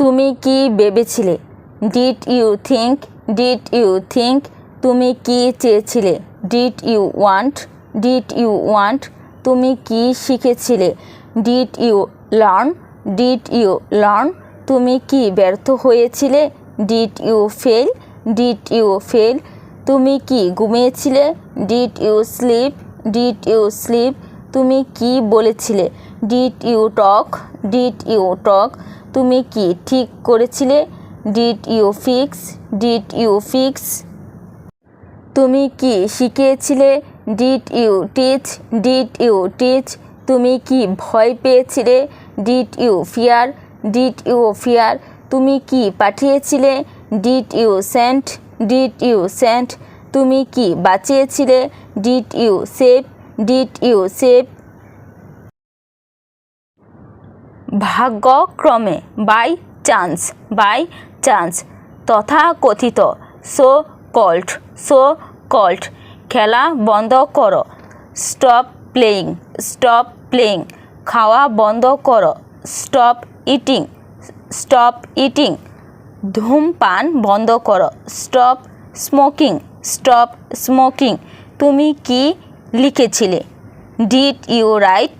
তুমি কি ভেবেছিলে did you think did you think তুমি কি চেয়েছিলে did you want did you want তুমি কি শিখেছিলে did you learn did you learn তুমি কি ব্যর্থ হয়েছিলে did you fail did you fail তুমি কি ঘুমিয়েছিলে did you sleep did you sleep তুমি কি বলেছিলে did you talk did you talk তুমি কি ঠিক করেছিলে did you fix did you fix তুমি কি শিখিয়েছিলে did you teach did you teach তুমি কি ভয় পেয়েছিলে did you fear did you fear তুমি কি পাঠিয়েছিলে did you sent did you sent তুমি কি বাঁচিয়েছিলে did you save did you save ভাগ্যক্রমে বাই চান্স বাই চান্স তথাকথিত। সো কল্ড সো কল্ড খেলা বন্ধ করো। স্টপ প্লেয়িং স্টপ প্লেয়িং খাওয়া বন্ধ করো। স্টপ ইটিং স্টপ ইটিং ধূমপান বন্ধ করো। স্টপ স্মোকিং স্টপ স্মোকিং তুমি কি লিখেছিলে? Did you write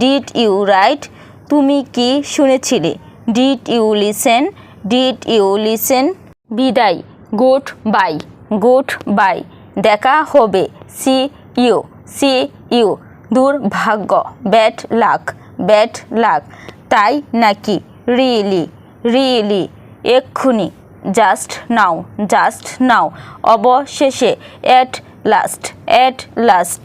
did you write তুমি কি শুনেছিলে? Did you listen did you listen বিদায়। গুড বাই গুড বাই দেখা হবে। সি ইউ সি ইউ দুর্ভাগ্য। ব্যাড লাক ব্যাড লাক তাই নাকি? রিয়েলি রিয়েলি এক্ষুনি। জাস্ট নাও জাস্ট নাও অবশেষে। At last at last